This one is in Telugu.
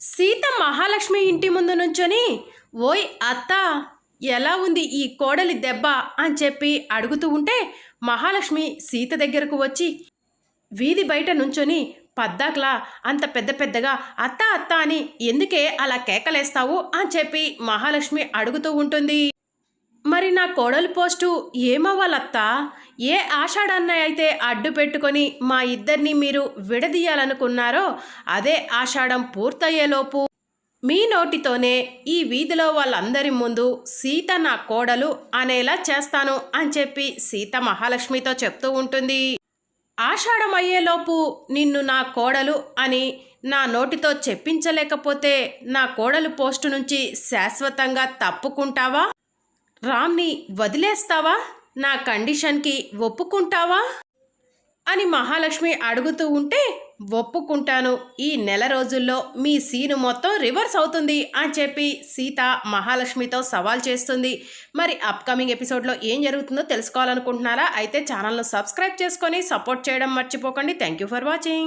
సీత మహాలక్ష్మి ఇంటి ముందు నుంచొని ఓయ్ అత్త ఎలా ఉంది ఈ కోడలి దెబ్బ? అని చెప్పి అడుగుతూ ఉంటే మహాలక్ష్మి సీత దగ్గరకు వచ్చి వీధి బయట నుంచొని పద్దాకలా అంత పెద్ద పెద్దగా అత్త అత్త అని ఎందుకే అలా కేకలేస్తావు? అని చెప్పి మహాలక్ష్మి అడుగుతూ ఉంటుంది. మరి నా కోడలి పోస్టు ఏమవ్వాలత్తా? ఏ ఆషాఢాన్నయ్య అయితే అడ్డు పెట్టుకొని మా ఇద్దరిని మీరు విడదీయాలనుకున్నారో అదే ఆషాఢం పూర్తయ్యేలోపు మీ నోటితోనే ఈ వీధిలో వాళ్ళందరి ముందు సీత నా కోడలు అనేలా చేస్తాను అని చెప్పి సీత మహాలక్ష్మితో చెప్తూ ఉంటుంది. ఆషాఢం అయ్యేలోపు నిన్ను నా కోడలు అని నా నోటితో చెప్పించలేకపోతే నా కోడలు పోస్టు నుంచి శాశ్వతంగా తప్పుకుంటావా? రామ్ని వదిలేస్తావా? నా కండిషన్కి ఒప్పుకుంటావా? అని మహాలక్ష్మి అడుగుతూ ఉంటే ఒప్పుకుంటాను. ఈ నెల రోజుల్లో మీ సీను మొత్తం రివర్స్ అవుతుంది అని చెప్పి సీత మహాలక్ష్మితో సవాల్ చేస్తుంది. మరి అప్కమింగ్ ఎపిసోడ్లో ఏం జరుగుతుందో తెలుసుకోవాలనుకుంటున్నారా? అయితే ఛానల్ను సబ్స్క్రైబ్ చేసుకొని సపోర్ట్ చేయడం మర్చిపోకండి. Thank you for watching.